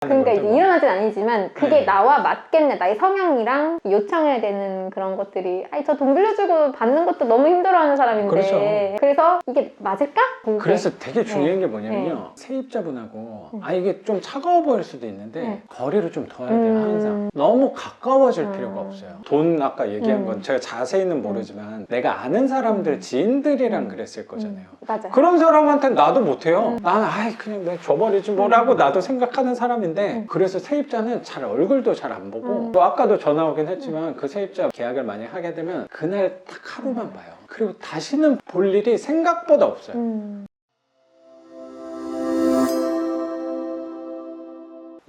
그러니까 이제 뭐. 일어나진 아니지만 그게 네. 나와 맞겠네 나의 성향이랑 요청해야 되는 그런 것들이 아니 저 돈 빌려주고 받는 것도 너무 힘들어하는 사람인데 그렇죠. 래서 이게 맞을까? 그게. 그래서 되게 중요한 네. 게 뭐냐면요. 세입자분하고 음. 아 이게 좀 차가워 보일 수도 있는데 네. 거리를 좀 둬야 돼요. 음. 항상 너무 가까워질 음. 필요가 없어요. 돈 아까 얘기한 음. 건 제가 자세히는 모르지만 내가 아는 사람들 지인들이랑 음. 그랬을 거잖아요. 맞아 그런 사람한테 나도 못해요. 음. 나는 아이 그냥 내가 줘버리지 뭐라고 나도 생각하는 사람인데 음. 그래서 세입자는 잘 얼굴도 잘 안 보고 음. 또 아까도 전화 오긴 했지만 그 세입자 계약을 만약 하게 되면 그날 딱 하루만 봐요. 그리고 다시는 볼 일이 생각보다 없어요. 음.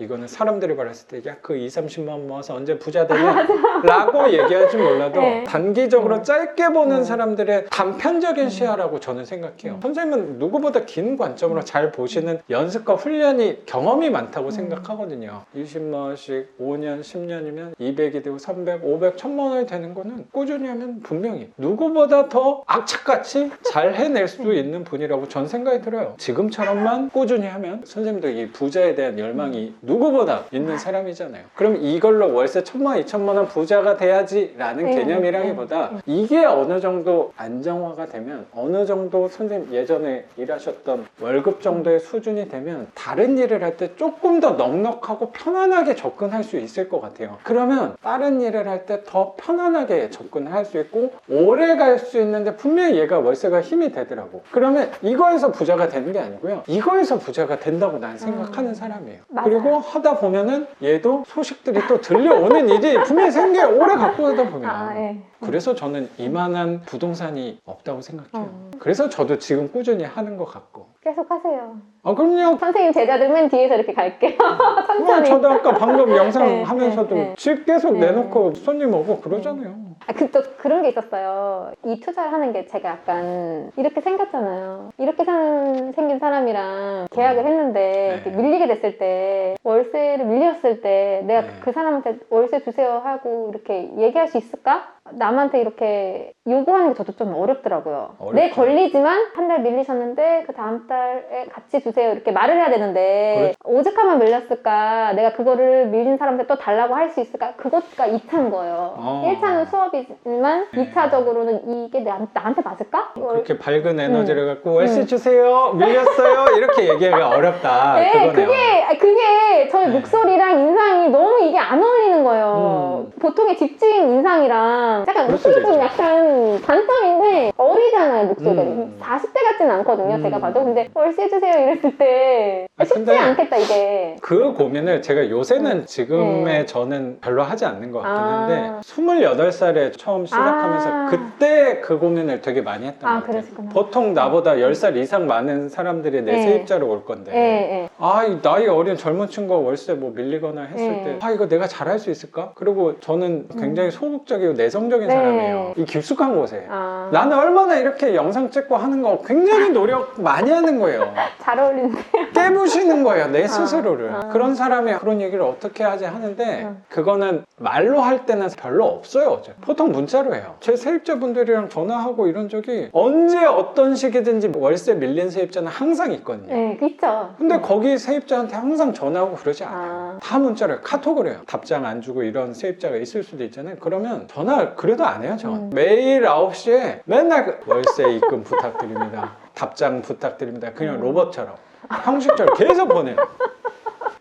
이거는 사람들이 말했을 때 야 그 2, 30만 원 모아서 언제 부자 되냐 라고 얘기할지 몰라도 네. 단기적으로 음. 짧게 보는 음. 사람들의 단편적인 시야라고 저는 생각해요 음. 선생님은 누구보다 긴 관점으로 잘 보시는 연습과 훈련이 경험이 많다고 음. 생각하거든요 20만 원씩 5년 10년이면 200이 되고 300, 500, 1000만 원이 되는 거는 꾸준히 하면 분명히 누구보다 더 악착같이 잘 해낼 수 있는 분이라고 전 생각이 들어요 지금처럼만 꾸준히 하면 선생님도 이 부자에 대한 열망이 누구보다 있는 사람이잖아요. 그럼 이걸로 월세 천만, 이천만 원 부자가 돼야지라는 네, 개념이라기보다 네, 네. 이게 어느 정도 안정화가 되면 어느 정도 선생님 예전에 일하셨던 월급 정도의 수준이 되면 다른 일을 할 때 조금 더 넉넉하고 편안하게 접근할 수 있을 것 같아요. 그러면 다른 일을 할 때 더 편안하게 접근할 수 있고 오래 갈 수 있는데 분명히 얘가 월세가 힘이 되더라고. 그러면 이거에서 부자가 되는 게 아니고요. 이거에서 부자가 된다고 난 생각하는 음. 사람이에요. 맞아요. 그리고 하다 보면은 얘도 소식들이 또 들려오는 일이 분명히 생겨요. 오래 갖고 가다 보면. 아, 예. 그래서 저는 이만한 부동산이 없다고 생각해요. 어. 그래서 저도 지금 꾸준히 하는 것 같고. 계속 하세요 아, 그럼요. 선생님 제자들 맨 뒤에서 이렇게 갈게요 어, 천천히 저도 아까 방금 영상 네, 하면서도 네, 네. 집 계속 네. 내놓고 손님 오고 그러잖아요. 아, 그, 또 그런 게 있었어요. 이 투자를 하는 게 제가 약간 이렇게 생겼잖아요. 이렇게 산, 생긴 사람이랑 계약을 했는데 네. 밀리게 됐을 때 월세를 밀렸을 때 내가 네. 그 사람한테 월세 주세요 하고 이렇게 얘기할 수 있을까? 남한테 이렇게 요구하는 게 저도 좀 어렵더라고요. 어렵죠. 내 권리지만 한 달 밀리셨는데 그 다음 달에 같이 주세요 이렇게 말을 해야 되는데 오죽하면 밀렸을까? 내가 그거를 밀린 사람한테 또 달라고 할 수 있을까? 그것가 2차인 거예요. 어. 1차는 수업이지만 네. 2차적으로는 이게 나, 나한테 맞을까? 그렇게 밝은 에너지를 갖고 월세 음. 주세요 밀렸어요 이렇게 얘기하기가 어렵다 네, 그거네요. 그게 그게 저의 네. 목소리랑 인상이 너무 이게 안 어울리는 거예요. 음. 보통의 집주인 인상이랑 약간 그럴 수도 웃음이 좀 있죠. 약간 단점인데 어리잖아요 목소리가. 음. 40대 같지는 않거든요 음. 제가 봐도. 근데 월세 주세요 이랬을 때 아, 쉽지 근데 않겠다 이게. 그 고민을 제가 요새는 지금의 네. 저는 별로 하지 않는 것 같긴 아. 한데 28살에 처음 시작하면서 아. 그때 그 고민을 되게 많이 했던 아, 것 같아요. 그러시구나. 보통 나보다 10살 이상 많은 사람들이 내 네. 세입자로 올 건데 예, 예. 아, 이 나이 어린 젊은 친구가 월세 뭐 밀리거나 했을 네. 때, 아, 이거 내가 잘할 수 있을까? 그리고 저는 굉장히 소극적이고 내성적인 네. 사람이에요. 이 깊숙한 곳에. 아, 나는 얼마나 이렇게 영상 찍고 하는 거 굉장히 노력 많이 하는 거예요. 잘 어울리는데. 깨부 시는 거예요, 내 스스로를. 아. 그런 사람이 그런 얘기를 어떻게 하지 하는데, 음. 그거는 말로 할 때는 별로 없어요. 보통 문자로 해요. 제 세입자분들이랑 전화하고 이런 적이 언제 어떤 식이든지 월세 밀린 세입자는 항상 있거든요. 네, 그 있죠. 근데 거기 세입자한테 항상 전화하고 그러지 않아요. 아. 다 문자를 카톡을 해요. 답장 안 주고 이런 세입자가 있을 수도 있잖아요. 그러면 전화 그래도 안 해요, 저. 음. 매일 9시에 맨날 그 월세 입금 부탁드립니다. 답장 부탁드립니다. 그냥 음. 로봇처럼. 형식처럼 계속 보내요.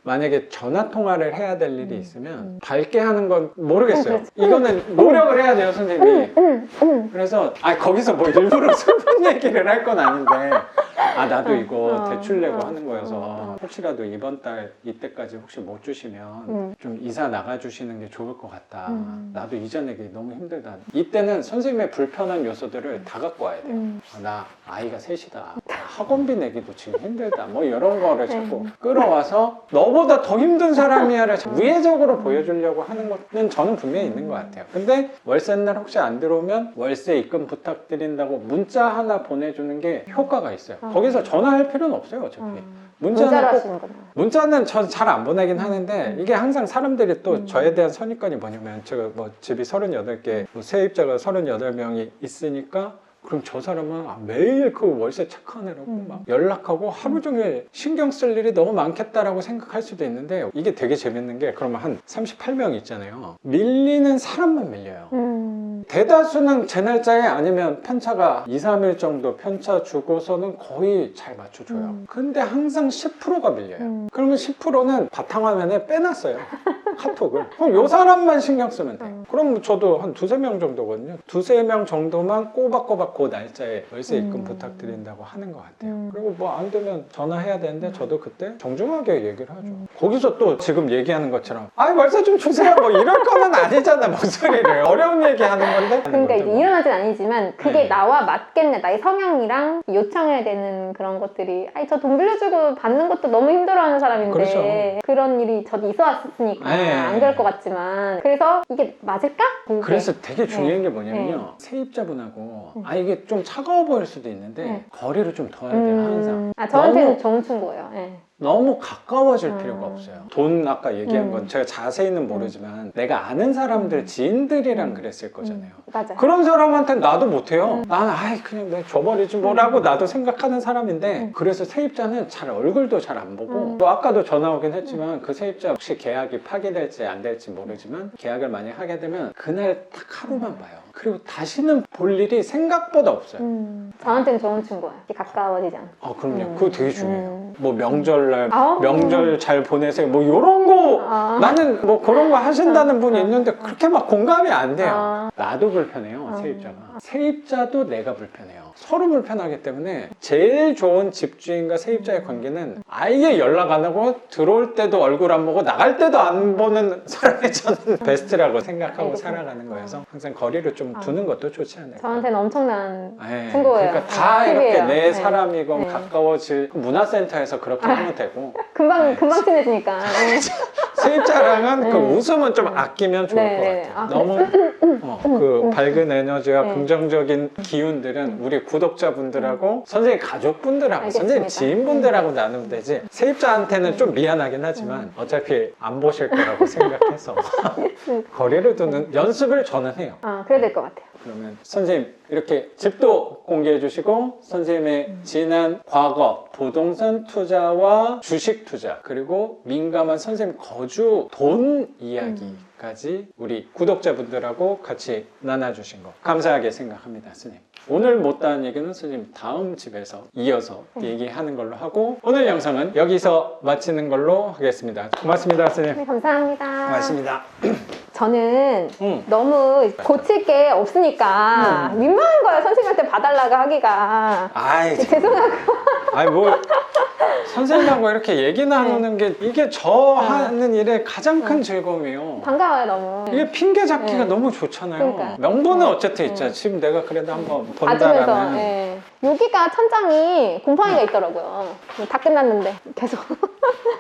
만약에 전화 통화를 해야 될 일이 있으면 밝게 하는 건 모르겠어요. 음, 그렇지. 이거는 노력을 해야 돼요, 선생님이. 음, 음. 그래서 아 거기서 뭐 일부러 슬픈 얘기를 할 건 아닌데 아 나도 이거 어, 대출 내고 어, 하는 거여서 어, 어. 혹시라도 이번 달 이때까지 혹시 못 주시면 음. 좀 이사 나가 주시는 게 좋을 것 같다 음. 나도 이자 내기 너무 힘들다 이때는 선생님의 불편한 요소들을 다 갖고 와야 돼요 음. 아, 나 아이가 셋이다 학원비 내기도 지금 힘들다 뭐 이런 거를 네. 자꾸 끌어와서 너보다 더 힘든 사람이야를 우회적으로 보여주려고 하는 것은 저는 분명히 있는 것 같아요 근데 월세 날 혹시 안 들어오면 월세 입금 부탁드린다고 문자 하나 보내주는 게 효과가 있어요 어. 거기서 전화할 필요는 없어요 어차피 음. 문자는 꼭. 문자는 전 잘 안 보내긴 하는데 이게 항상 사람들이 또 음. 저에 대한 선입관이 뭐냐면 제가 뭐 집이 38개 뭐 세입자가 38명이 있으니까 그럼 저 사람은 아, 매일 그 월세 체크하느라고 음. 막 연락하고 하루 종일 신경 쓸 일이 너무 많겠다라고 생각할 수도 있는데 이게 되게 재밌는 게 그러면 한 38명 있잖아요. 밀리는 사람만 밀려요. 음. 대다수는 제 날짜에 아니면 편차가 2, 3일 정도 편차 주고서는 거의 잘 맞춰줘요. 음. 근데 항상 10%가 밀려요. 음. 그러면 10%는 바탕화면에 빼놨어요. 카톡을. 그럼 요 사람만 신경 쓰면 돼. 음. 그럼 저도 한 두세 명 정도거든요. 두세 명 정도만 꼬박꼬박 그 날짜에 월세 입금 음. 부탁드린다고 하는 것 같아요. 음. 그리고 뭐 안 되면 전화해야 되는데 저도 그때 정중하게 얘기를 하죠. 음. 거기서 또 지금 얘기하는 것처럼 아이 월세 좀 주세요 뭐 이럴 거는 아니잖아 목소리를 어려운 얘기 하는 건데 그러니까 이제 일어나진 아니지만 그게 네. 나와 맞겠냐 나의 성향이랑 요청해야 되는 그런 것들이 아니 저 돈 빌려주고 받는 것도 너무 힘들어하는 사람인데 그렇죠. 런 일이 저도 있어 왔으니까 네. 안 그럴 것 같지만 그래서 이게 맞을까? 그게. 그래서 되게 중요한 네. 게 뭐냐면요 세입자분하고 음. 아 이게 좀 차가워 보일 수도 있는데 네. 거리를 좀 둬야 돼요 항상 음, 아 저한테는 너무- 좋은 친구예요. 예. 너무 가까워질 음. 필요가 없어요. 돈 아까 얘기한 음. 건 제가 자세히는 모르지만 내가 아는 사람들 지인들이랑 그랬을 거잖아요. 음, 맞아요. 그런 사람한테 나도 못해요. 음. 나는 아이 그냥 내가 줘버리지 뭐라고 나도 생각하는 사람인데 음. 그래서 세입자는 잘 얼굴도 잘 안 보고 음. 또 아까도 전화 오긴 했지만 그 세입자 혹시 계약이 파기될지 안 될지 모르지만 계약을 만약 하게 되면 그날 딱 하루만 봐요. 그리고 다시는 볼 일이 생각보다 없어요. 음, 저한테는 좋은 친구예요. 이렇게 가까워지지 않고. 아 그럼요. 음. 그거 되게 중요해요. 음. 뭐 명절날 아, 명절 잘 보내세요. 뭐 이런 거 아. 나는 뭐 그런 거 하신다는 아. 분이 아. 있는데 그렇게 막 공감이 안 돼요. 아. 나도 불편해요, 아. 세입자가. 세입자도 내가 불편해요. 서로 불편하기 때문에 제일 좋은 집주인과 세입자의 관계는 아예 연락 안 하고 들어올 때도 얼굴 안 보고 나갈 때도 안 보는 사람이 저는 베스트라고 생각하고. 살아가는 거여서 항상 거리를 좀 아. 두는 것도 좋지 않을까. 저한테는 엄청난 네, 친구예요. 그러니까 다 네, 이렇게 팁이에요. 내 네. 사람이고 네. 가까워질 문화센터에서 그렇게 하면 되고 금방 네. 금방 친해지니까. 네. 세입자랑은 그 네. 웃음은 좀 아끼면 좋을 네, 것 네. 같아요. 아, 너무 어, 그 밝은 에너지와 네. 긍정적인 기운들은 우리 구독자분들하고 선생님 가족분들하고 알겠습니다. 선생님 지인분들하고 나누면 되지. 세입자한테는 좀 미안하긴 하지만 어차피 안 보실 거라고 생각해서 거리를 두는 연습을 저는 해요. 아, 그래야 될 것 같아요. 그러면 선생님 이렇게 집도 공개해 주시고 선생님의 지난 과거 부동산 투자와 주식 투자 그리고 민감한 선생님 거주 돈 이야기 까지 우리 구독자분들하고 같이 나눠주신 거 감사하게 생각합니다 선생님. 오늘 못다한 얘기는 선생님 다음 집에서 이어서 얘기하는 걸로 하고 오늘 영상은 여기서 마치는 걸로 하겠습니다. 고맙습니다 선생님. 네, 감사합니다. 고맙습니다 저는 응. 너무 고칠 게 없으니까 음. 민망한 거예요. 선생님한테 봐달라고 하기가. 아이 죄송하고. 아니 뭐 선생님하고 이렇게 얘기 나누는 게 이게 저 하는 일의 가장 큰 즐거움이에요. 반가워요, 너무. 이게 핑계 잡기가 네. 너무 좋잖아요. 그러니까요. 명분은 네. 어쨌든 있잖아요. 지금 내가 그래도 한번 번다라는. 예. 여기가 천장이 곰팡이가 있더라고요. 다 끝났는데, 계속.